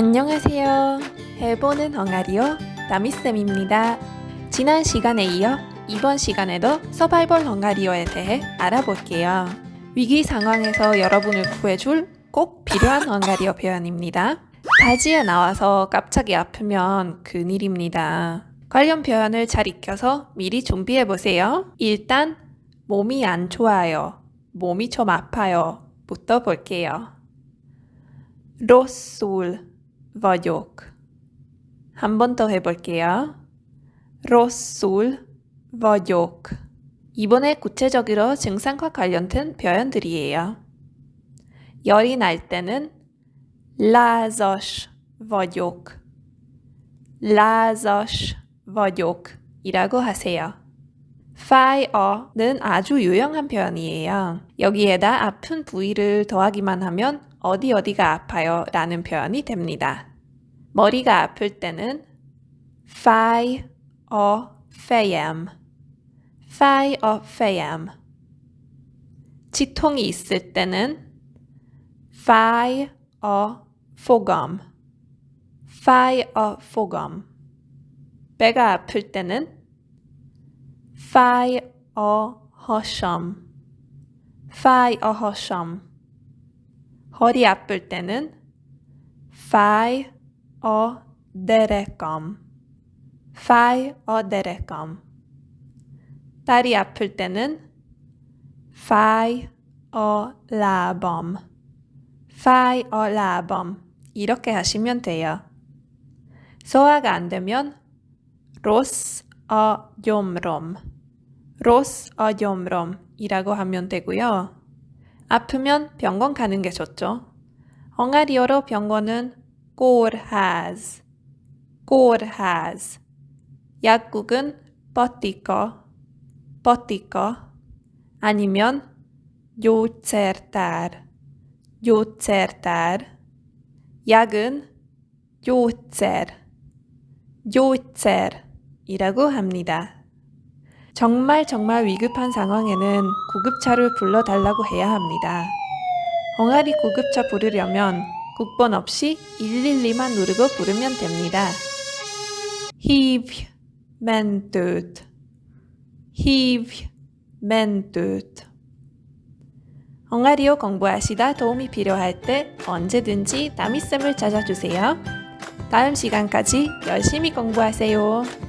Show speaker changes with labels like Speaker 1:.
Speaker 1: 안녕하세요. 해보는 헝가리어 나미쌤입니다. 지난 시간에 이어 이번 시간에도 서바이벌 헝가리어에 대해 알아볼게요. 위기 상황에서 여러분을 구해줄 꼭 필요한 헝가리어 표현입니다. 바지에 나와서 갑자기 아프면 큰일입니다. 관련 표현을 잘 익혀서 미리 준비해 보세요. 일단 몸이 안 좋아요. 몸이 좀 아파요. 부터 볼게요. rosszul vagyok. 한 번 더 해볼게요. rosszul vagyok. 이번에 구체적으로 증상과 관련된 표현들이에요. 열이 날 때는 lázas vagyok. lázas vagyok 이라고 하세요. Fáj어는 아주 유용한 표현이에요. 여기에다 아픈 부위를 더하기만 하면 어디 어디가 아파요 라는 표현이 됩니다. 머리가 아플 때는 fejem. fáj a fejem. 치통이 있을 때는 fogam. fáj a fogam. 배가 아플 때는 fáj a hasam. fáj a hasam. 허리 아플 때는 fáj a derekam. fáj a derekam. 다리 아플 때는 fáj a lábam. fáj a lábam. 이렇게 하시면 돼요. 소화가 안 되면 rossz a gyomrom. Rossz a gyomrom 이라고 하면 되고요. 아프면 병원 가는 게 좋죠. 헝가리어로 병원은 kórház, kórház. 약국은 patika, patika. 아니면 gyógyszertár, gyógyszertár. 약은 gyógyszer, gyógyszer이라고 합니다. 정말 정말 위급한 상황에는 구급차를 불러달라고 해야 합니다. 엉아리 구급차 부르려면 국번 없이 112만 누르고 부르면 됩니다. Hívj mentőt. 헝가리어 공부하시다 도움이 필요할 때 언제든지 나미쌤을 찾아주세요. 다음 시간까지 열심히 공부하세요.